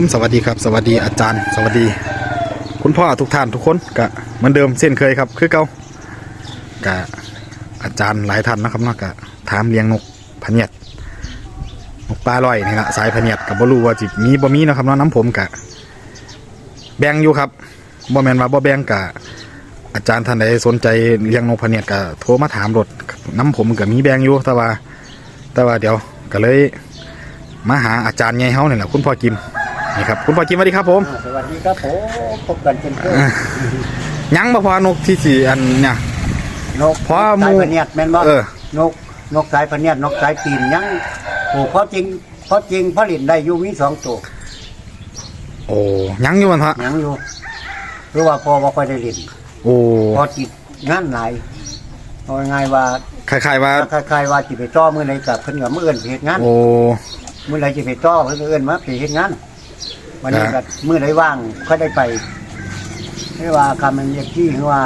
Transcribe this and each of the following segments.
มสวัสดีครับ สวัสดีอาจารย์ สวัสดี คุณพ่อทุกท่านทุกคนก็เหมือนเดิมเส้นเคยครับคือเก่าก็อาจารย์หลายท่านนะครับนาะก็ถามเลี้ยงนกพะเนียดนกปลาลอยนี่ละสายพะเนียดกับบ่รู้ว่าจิมีบ่มีนะครับเนาะน้ำผมกะแบ่งอยู่ครับบ่แมนว่าบ่แบ่งกะอาจารย์ท่านใดสนใจเลี้ยงนกพะเนียดก็โทรมาถามรถน้ำผมก็มีแบ่งอยู่แต่ว่า แต่ว่าเดี๋ยวก็เลยมาหาอาจารย์ใหญ่เฮาเนี่ยแหละคุณพ่อกิม นี่ครับคุณพ่อกิมสวัสดีครับผม อ่าสวัสดีครับผมพบกันเช่นเคยยังบ่พอนกที่สี่อันเนี่ย นกเพราะหมู่สายพะเนียดแม่นบ่เออ นกนกสายพะเนียดนกสายตีนยังโอ้เพราะจริงเพราะจริงผลิตได้อยู่มีสองตัวโอ้ยังอยู่มันฮะยังอยู่หรือว่าพอบ่ค่อยได้เล่นโอ้พอจิตงานหลายเอาง่ายๆว่าคล้ายๆว่า คล้ายๆว่าสิไปจ้อมื้อใดกับเพิ่นก็มื้ออื่นไปเฮ็ดงานโอ้มื้อใดสิไปจ้อเพิ่นก็เอิ้นมาไปเฮ็ดงาน วันนี้ครัก็บมื้อใดว่างก็ได้ไปไม่ว่าคำมันเรียกที่หรือว่า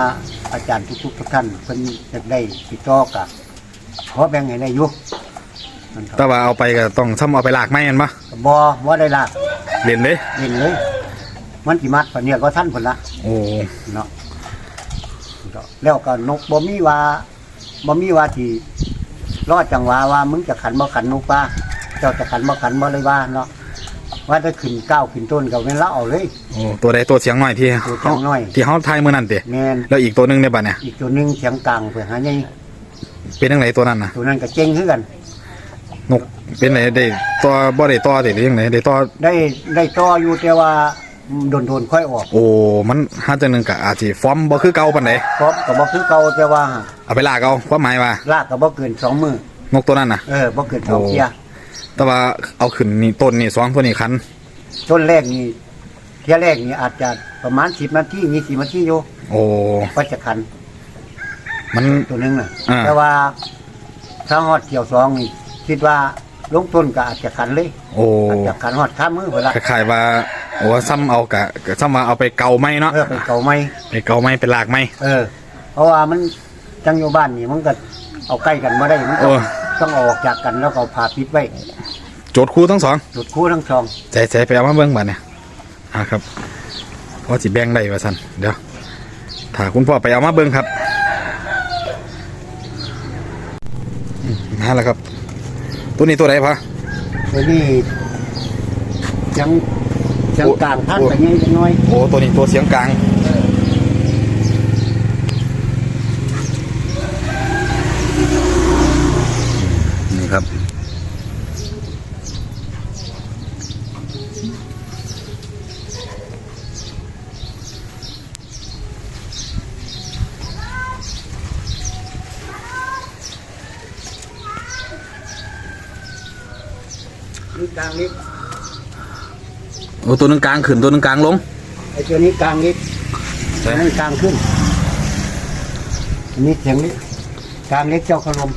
อาจารย์ทุกๆทุกท่านเพิ่นอยากได้ติดต่อกับขอแบ่งให้ได้อยู่นั่นครับแต่ว่าเอาไปก็ต้องซ้ำเอาไปลากไม้กันปะบ่บ่ได้ลากเล่นเลยเล่นเลย มันสิมัดปานเนี้ยก็ท่านพุ่นละโอ้เนาะแล้วก็นกบ่มีว่าบ่มีว่าที่รอดจังหวะว่ามึงจะขันบ่ขันนกป้าเจ้าจะขันบ่ขันบ่เลยว่าเนาะ ว่าจะขึ้นก้าวขึ้นต้นก็เว้นละเอาเลย โอ้ตัวใดตัวเสียงหน่อยที่ตัวเสียงน้อย ที่เฮาทายมื้อนั้นติแม่นแล้วอีกตัวหนึงในบัดเนี่ยอีกตัวหนึงเสียงกลางเพื่อหาใหญ่เป็นจังไดตัวนั้นน่ะ ตัวนั้นก็เจ๊งคือกัน นกเป็นไหนได้ตัวบ่ได้ตัวติหรือยังไงได้ตัวได้ได้ต่ออยู่แต่ว่าโดนๆค่อยออกโอ้มันหาจังหนึงก็อาจสิฟอร์มบ่คือเก่าปานใดเพราะก็บ่คือเก่าแต่ว่าเอาไปลากเอาความหมายว่าลากก็บ่เกินสองมือนกตัวนั้นน่ะ เออบ่เกินสองโอ้เที่ย แต่ว่าเอาขึ้นนี่ต้นนี่สองตัวนี่คันต้นแรกนี่เที่ยแรกนี่อาจจะประมาณ10นาที20นาทีอยู่โอ้ ก็จะคันมัน ตัวหนึงน่ะ อ่า แต่ว่าถ้าฮอดเกี่ยวสองนี่คิดว่าลงต้นก็อาจจะคันเลยโอ้อาจจะคันฮอดข้ามมือพุ่นละคล้ายๆว่าโอ้ซ้ำเอากะกะซ้ำมาเอาไปเกาไม้เนาะเออไปเก่าไหม ไปเกาไม้เป็นลากไม้เออ เพราะว่ามันจังอยู่บ้านนี่มันก็เอาใกล้กันบ่ได้มันต้องโอ้ ต้องเอาออกจากกันแล้วก็เอาผ่าปิดไว้โจทย์คู่ทั้งสองหลุดคู่ทั้งสองใจใจไปเอามาเบิ่งบัดเนี่ยอ่าครับว่าสิแบ่งได้ว่าซั่นเดี๋ยวถ้าคุณพ่อไปเอามาเบิ่งครับอืมนั่นแหละครับ ตัวนี้ตัวไหนพะตัวนี้ยังยังโอ้ กลางพันโอ้ไปยังน้อยโอ้ตัวนี้ตัวเสียงกลาง นี่กลางนิดโอ้ตัวหนึงกลางขึ้นตัวหนึงกลางลง ไอ้ตัวนี้กลางนิดตัวนี้กลางขึ้นอันนี้เสียงนี้กลางเล็กเจ้าขนม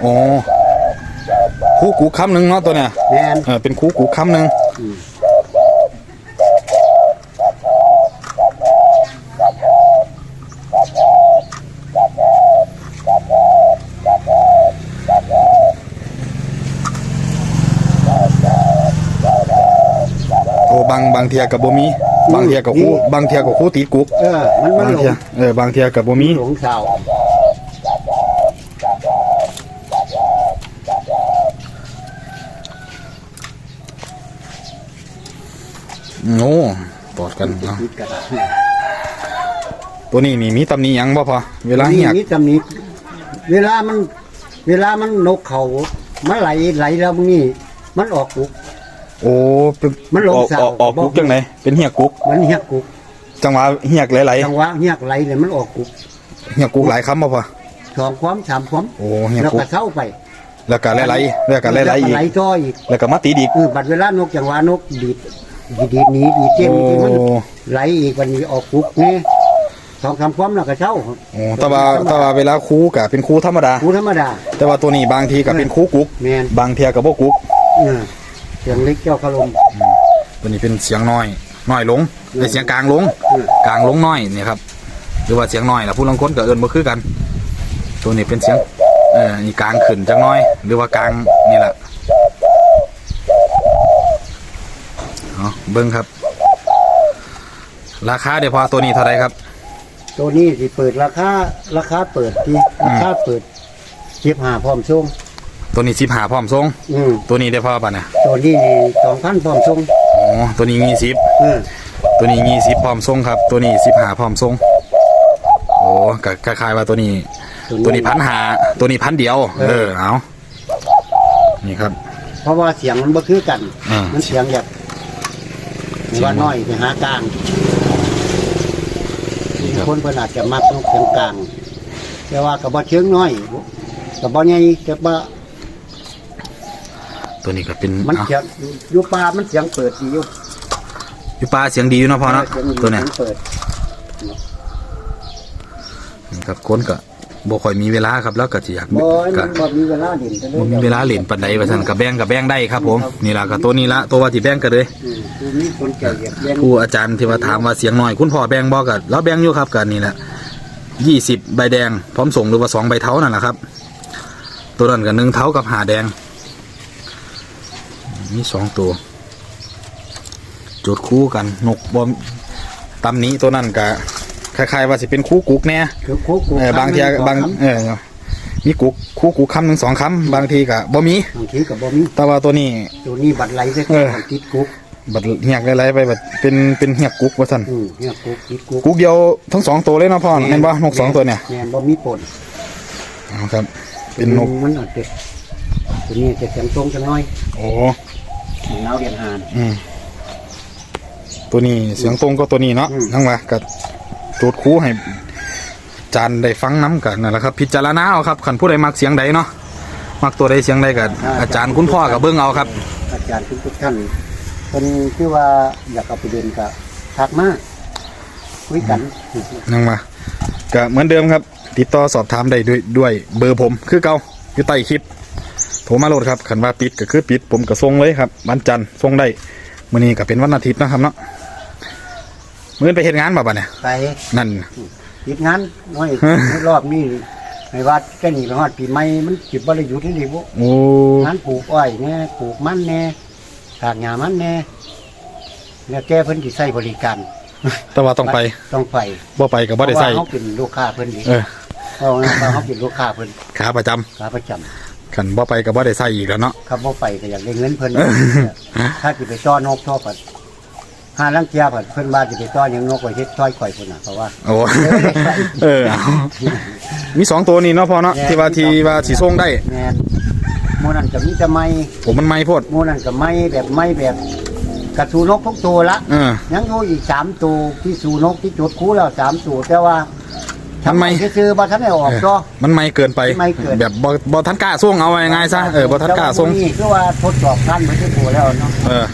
โอ้คู่กูคำหนึ่งเนาะตัวเนี้ยแมนเออเป็นคู่กูคำหนึ่ง อืม โอ้บางบางเทียกับบ่มี บางเทียกับคู่บางเทียกับคู่ติดกุกเออ มันมันบางหลเทียงเออบางเทียกับบ่มีหลงสาวโอ้ตอดกันเนาะคิดกันตัวนี้นี่มีตำหนิหยังบ่พอเวลานี่เหียกนี่จำนี้ เวลามัน เวลามันนกเขามันไหลไหลแล้วมึงนี่ มันออกกุก โอ้เป็นมันหลงออกสาวออกออกบอกกุกจังไหนเป็นเหียกกุก มันเฮียกกุกจังหวะเหียกไหลจังหวะเฮียกไหลเลยมันออกกุกๆเหียกกุกหลายคำบ่พอ สองความสามความโอ้เหียกแล้วกุก็กเศร้าไปแล้วก็ไหลๆแล้วก็ไหลๆอีก ไหลจ้ออีกแล้วก็มาตีดอีก เออบัดเวลานกจังหวะนกดีดดีดดีดหนีดีดเจ้งโอ้ที่มันไหลอีกวันนี้ออกกุกนี่สองสามความแล้วก็เศร้าโอ้แต่ว่าแต่ว่าเวลาคู่ก็เป็นคู่ธรรมดา กูธรรมดา แต่ว่าตัวนี้บางทีก็เป็นคู่กุก แมนบางเทียก็บ่กุก เออ เสียงเล็กเจ้าขลม ตัวนี้เป็นเสียงน้อยน้อยลงไอเสียงกลางลงอืม กลางลงน้อยนี่ครับหรือว่าเสียงน้อยล่ะผู้ลางคนก็เอิ้นบ่คือกัน ตัวนี้เป็นเสียงเออนี่กลางขึ้นจังน้อย หรือว่ากลางนี่แหละเอาเบิ้งครับ ราคาเดี๋ยวพอตัวนี้เท่าไหรครับ ตัวนี้สิเปิดราคาราคาเปิดที่ราคาเปิดสิบห้าพร้อมส่ง ตัวนี้สิบหาพร้อมทรง อืมตัวนี้ได้พอป่ะเนี่ยตัวนี้นี่สองพันพร้อมส่งอ๋อตัวนี้ยี่สิบเออตัวนี้ยี่สิบพร้อมทรงครับ ตัวนี้สิบหาพร้อมทรงโอ้ก็คล้ายๆว่าตัวนี้ ตัวนี้พันหาตัวนี้พันเดียว เออเอานี่ครับ เพราะว่าเสียงมันบ่คือกัน อ่ามั มันเสียงแบบว่าน้อยไปหากลางนี่ครับ คนเพิ่นอาจจะมักนกเสียงกลาง แต่ว่ากับบ่เชิงน้อยกับบ่ใหญ่แต่ว่า ตัวนี้ก็เป็นมันเอาเสียงอยู่ป่ามันเสียงเปิดดีอยู่อยู่ปลาเสียงดีอยู่เนาะพอเนาะสียงตัวเนี้ยสีงเปิดนี่ครับคนก็บ่ค่อยมีเวลาครับแล้วก็สิอยากบ่ยก็มันบ่มีเวลาเล่นกันเลยบ่มีเวลาเล่นปานใดว่าซั่นก็แบ่งก็แบ่งได้ครับผมนี่ล่ะก็ตัวนี้ละตัวว่าสิแบ่งก็เลยอืมคือมีคนแก่เหยียบเล่นครูอาจารย์ที่ว่าถามว่าเสียงน้อย คุณพ่อแบ่งบ่ก็เราแบ่งอยู่ครับก็นี่แหละ20ใบแดง พร้อมส่งหรือว่า2ใบเท้านั่นแหละครับ ตัวนั้นก็หนึ่งเท้ากับหาแดง มีสองตัว จุดคู่กันนกบอมตำหนี้ตัวนั้นก็คล้ายๆว่าสิเป็นคู่กุกแน่คือคุกเออบางทีบางเออมีกุกคู่กุกคำหนึ่งสองคำบางทีก็บ่มี บางทีก็บ่มีแต่ว่าตัวนี้ ตัวนี้บัดไหลซะเออ ติดคุกบัดเหียกไหลๆไปบัดเป็นเป็นเหียกกุกว่าซั่นอืมเนี่ยคุกติดคุกกุกเดียวทั้งสองตัวเลยเนาะพ่อเห็นบ่นกสองตัวเนี่ยแม่นบ่มีปนเอาครับ เป็นนกมันอาจจะตัวนี้จะเสียงตรงจังน้อยโอ้ เหงาเรียนหาน อืมตัวนี้เสียงตรงก็ตัวนี้เนาะอืมทั้งว่ากับจุดคู่ให้จานได้ฟังน้ำกันนั่นแหละครับ พิจารณาเอาครับขันผู้ใดมักเสียงใดเนาะมักตัวใดเสียงใดกับอาจารย์คุณพ่อกับเบิ้งเอาครับ อาจารย์ทุกๆท่านเป็นที่ว่าอยากเอาไปเรียนกับทักมาคุยกันนั่งมาก็เหมือนเดิมครับ ติดต่อสอบถามได้ด้วยด้วยเบอร์ผม คือเก่าอยู่ใต้คลิป โทรมาโหลดครับขันว่าปิดก็คือปิดผมก็ส่งเลยครับวันจันทร์ส่งได้มื้อนี้ก็เป็นวันอาทิตย์นะครับเนาะมื้อนี้ไปเฮ็ดงานบ่บัดเนี่ยไปนั่นติดงานน้อยรอบนี้ไม่ว่าแค่นี้ไปฮอดปีใหม่มันจิบบริยุทธ์ที่นี่บุโอ้งานปลูกอ้อยแน่ปลูกมันแน่ถากหญ้ามันแน่แล้วแกเพิ่นสิใช้บริการแต่ว่าต้องไปต้องไปบ่ไปก็บ่ได้ใส่เพราะว่าเขาเป็นลูกค้าเพิ่นดิเออเพราะว่าเขาเป็นลูกค้าเพิ่นขาประจำขาประจำ ขันบ่ไปก็บ่ได้ใส่อีกแล้วเนาะคำว่าไปก็อยากได้เงินเพิ่น ถ้าสิไปต้อนกท่อผัดห้าลังเกียผัดเพิ่นบ้านสิไปต้อนหยังนกไว้เฮ็ดต้อยข่อยพุ่นน่ะเพราะว่า โอ้ เออเอามีสองตัวนี่เนาะพอเนาะแม่ที่ว่าที่ว่าสีส่งได้แม่นหมู่นั้นก็มีแต่ไม้ผมมันไม่โพดหมู่นั้นก็ไม้แบบไม้แบบกระสูนกทุกตัวละ เออ ยังอยู่อีกสามตัวที่สูนกที่จุดคูแล้วสามตัวแต่ว่า ทำไมซื้อๆบ่ทันได้ออกเออก็มันไม่เกินไปไม่เกินแบบบ่บ่ทันกล้าส่งเอาไว้ง่ายซะเออบ่ทันกล้าส่งแต่ว่นี่คือว่าทดสอบกันเหมือนที่ตัวแล้วเนาะเออ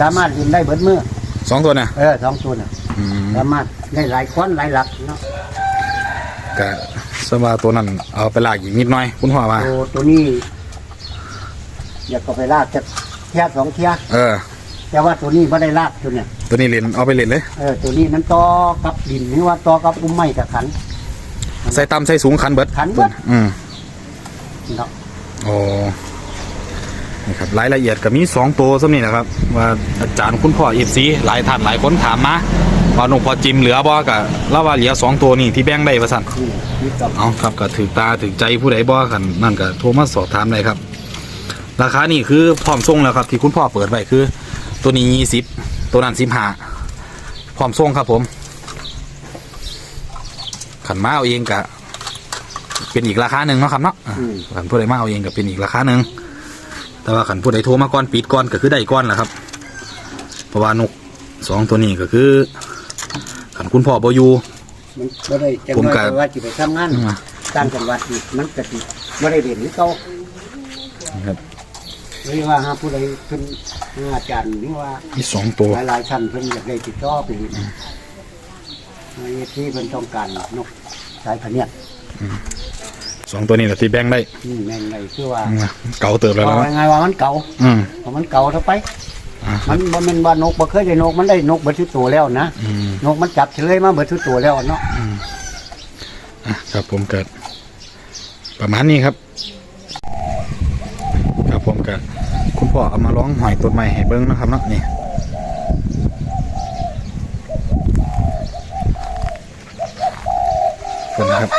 สามารถยินได้เบิดมือสองตัวเนี่ยเออสองตัวน่ะอืมสามารถได้หลายค้อนหลายหลักเนาะก็สว่าตัวนั้นเอาไปลากอีกนิดหน่อย คุณพ่อว่าตัวตัวนี้อยากก็ไปลากจะเทียสองเทียเออ แต่ว่าตัวนี้ไม่ได้ลากตัวเนี่ยตัวนี้เล่นเอาไปเล่นเลยเออตัวนี้มันต่อกับดินหรือว่าต่อกับอุ้มไม้กับขัน ใส่ต่ำใส่สูงคันเบิดคันเบิด อืมเนาะโอ้นี่ครับรายละเอียดก็มีสองตัวสำนี่นะครับ ว่าอาจารย์คุณพ่อเอฟซีหลายท่านหลายคนถามมาว่าหลวงพ่อจิมเหลือบ่ก็เล่าว่าเหลือสองตัวนี่ที่แบ่งได้ว่าสั่นนี่นี่กับเอาครับก็ถือตาถือใจผู้ใดบ่กันนั่นก็โทรมาสอบถามได้ครับ ราคานี่คือพร้อมส่งแล้วครับ ที่คุณพ่อเปิดไว้คือ ตัวนี้ยี่สิบตัวนั้นสิบห้าพร้อมส่งครับผม ขันมาเอาเองกะเป็นอีกราคาหนึ่งเนาะครับเนาะอะขันผู้ใดมาเอาเองก็เป็นอีกราคาหนึ่งแต่ว่าขันผู้ใดโทรมาก่อนปิดก่อนก็คือได้ก่อนแหละครับ เพราะว่านกสองตัวนี้ก็คือขันคุณพ่อบอยู่ มันไม่ได้จังผมน้อยก็แต่ว่าจะไปทำงานอืมต่างจังหวัดอีกมันก็สิไม่ได้เรียนหรือเก่านะครับ หรือว่าหาผู้ใดเพิ่นอาจารย์หรือว่ามีสองตัว หลายๆท่านเพิ่นอยากได้ติดต่อไปเรีย นในที่เพิ่นต้องการนกสายพันธุ์เนี่ยสองตัวนี้แหละที่แบ่งได้อืมแม่นเลยคือว่าอืมเก่าเติบแล้วเอานะไงายๆว่ามันเก่าอืมเพราะมันเก่าเท่าไป อ่ามันบ่แม่นว่านกบ่เคยได้นกมันได้นกเบิดทุกตัวแล้วนะอืม นกมันจับเฉลยมาเบิดทุกตัวแล้วเนาะอะครับผมเกิด ประมาณนี้ครับ ครับผมกับคุณพ่อเอามาร้องหอยต้นไม้ให้เบิ้งนะครับเนาะนี่คนนะครับ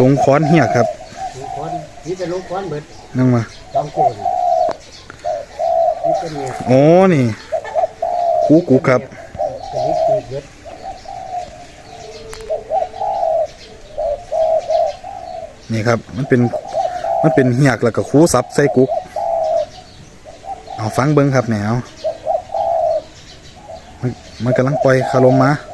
ลงค้อนเหียครับลูกคนนี่เป็นลูกคนเบิดนั่งมาจอมโกนนี่เป็นเนี่ยโอ้นี่คูกูครับเป็นนิดตีเบิดนี่ครับ มันเป็นมันเป็นเหียกแล้วก็คูซับใส่กุกเอาฟังเบิ้งครับแนวมันมันกำลังปล่อยคารมมาอ่า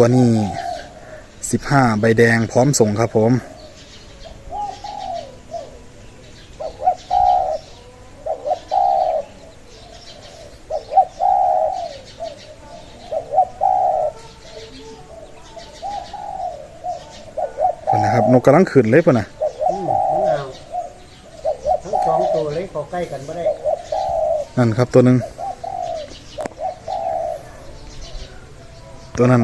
ตัวนี้สิบห้าใบแดงพร้อมส่งครับผมคนนะครับนกกำลังขึ้นเลยป่ะนะอืมมันเอาทั้งสองตัวเลยเขาใกล้กันไม่ได้นั่นครับตัวหนึ่งตัวนั้น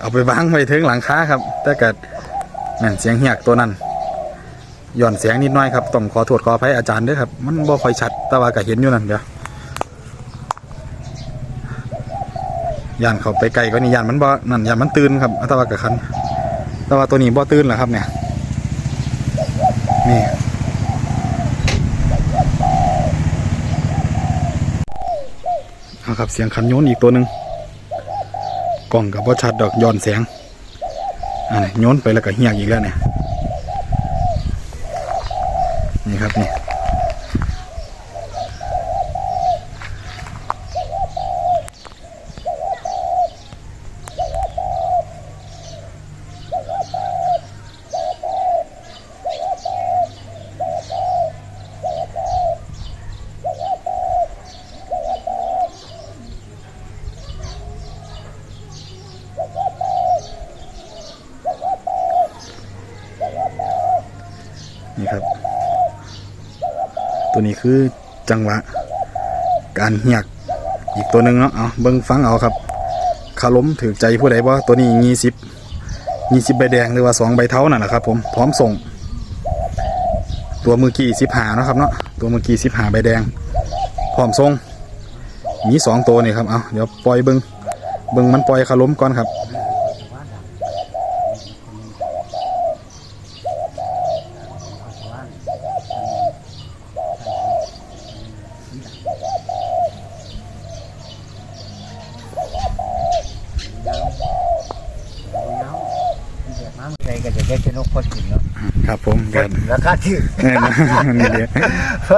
เอาไปวางไว้ถึงหลังคาครับแต่เกิดนั่นเสียงเหียกตัวนั้นหย่อนเสียงนิดหน้อยครับต้องขอโทษขออภัยอาจารย์ด้วยครับ มันบ่ค่อยชัดแต่ว่าก็เห็นอยู่นั่นเดี๋ยวย่านเขาไปไกลก็นี่ย่านมันบ่นั่นย่านมันตื่นครับแต่ว่าก็คันแต่ว่าตัวนี้บ่ตื่นเหรอครับเนี่ยนี่เอาครับเสียงคันโยนอีกตัวหนึ่ง กล้องกับพ่ชัดดอกย้อนแสงอันนี้โยนไปแล้วก็เหียอีกแล้วเนี่ยนี่ครับนี่ นี่ครับ ตัวนี้คือจังหวะ การเหียกอีกตัวหนึ่งเนาะเอาเบิ้งฟังเอาครับคาล้มถือใจผู้ใดบ่ตัวนี้ยี่สิบยี่สิบใบแดงหรือว่าสองใบเท้านั่นแหละครับ ผมพร้อมส่ง ตัวมือกี้สิบหานะครับเนาะตัวมือกี้สิบหาใบแดง พร้อมส่งมีสองตัวนี่ครับเอาเดี๋ยวปล่อยเบิ้งเบิ้งมันปล่อยคาล้มก่อนครับ ใครก็จะได้เป็นนกพอดกินเนาะ ครับผมเกินราคาที่เออนี่เดียว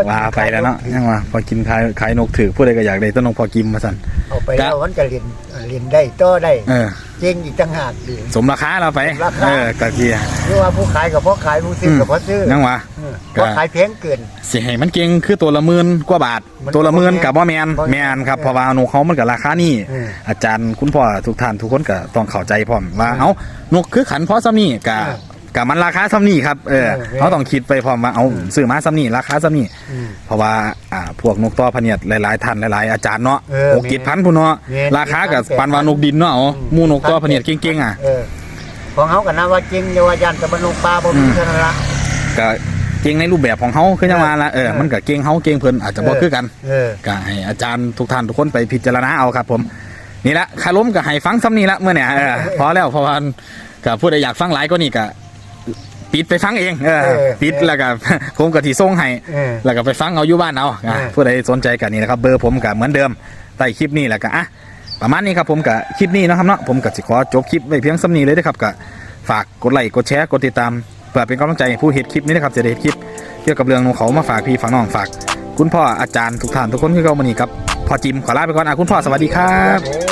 ว่าไปแล้วเนาะยังว่าพอกินขายขายนกถือผู้ใดก็อยากได้ต้นนกพอกินมาสั่นเอาไปแล้วมันจะเรียนเรียนได้ต่อได้เออเจ๊งอีกต่างหากดีสมราคาเราไปราคาเออกะเกียหรือว่าผู้ขายกับพ่อขายผู้ซื้อกับพ่อซื้อยังว่าเออพ่อขายแพงเกินสิให้มันเก่งคือตัวละหมื่นกว่าบาทมันตัวละหมื่นกับว่าแมนบ่แม่แมนนครับเออเพราะว่านกเขามันกับราคานี่เอออาจารย์คุณพ่อทุกท่านทุกคนก็ต้องเข้าใจพร้อมว่าเอ้านกคือขันเพราะซ้ำนี่กะเออ กะมันราคาซ้ำนี่ครับเออเออ เขาต้องคิดไปพร้อมว่าเอาซื้อมาซ้ำนี่ราคาซ้ำนี่อืม เพราะว่าอ่าพวกนกต่อพะเนียดหลายๆท่านหลายๆอาจารย์เนาะเออหกเจ็ดพันพุ่นเนาะแม่นราคากับแม่นปันวานกดินเนาะเอาอืม หมูนกต่อพะเนียดเก่งๆอะ เออของเขากันนะว่าจริงเยาวายันตะบนงปลาบ่มีอืม เท่านั้นละ ก็เก่งในรูปแบบของเขาคือจังว่าละเออเออ มันก็เก่งเขาเก่งเพิ่นอาจจะบ่เออคือกัน เออ ก็ให้อาจารย์ทุกท่านทุกคนไปพิจารณาเอาครับผมนี่ละคาล้มก็ให้ฟังซ้ำนี่ละเมื่อเนี่ยเออพอแล้วเพราะว่าก็ผู้ใดอยากฟังหลายก็นี่ก็ ปิดไปฟังเองเออเออปิดแล้วก็ ผมก็ที่ส่งให้เออแล้วก็ไปฟังเอาอยู่บ้านเอาอะเออ ผู้ใดสนใจกันนี่นะครับเบอร์ผมก็เหมือนเดิมใต้คลิปนี้แหละก็อะประมาณนี้ครับผมกับคลิปนี้เนาะครับเนาะผมก็สิขอจบคลิปไว้เพียงซ้ำนี้เลยนะครับก็ฝากกดไลค์กดแชร์กดติดตามเพื่อเป็นกำลังใจให้ผู้เห็นคลิปนี้นะครับจะได้เห็นคลิปเกี่ยวกับเรื่องของเขามาฝากพี่ฝากน้องฝาก คุณพ่ออาจารย์ทุกท่านทุกคนที่เข้ามานี่ครับพอจิมขอลาไปก่อนอะคุณพ่อสวัสดีครับเออ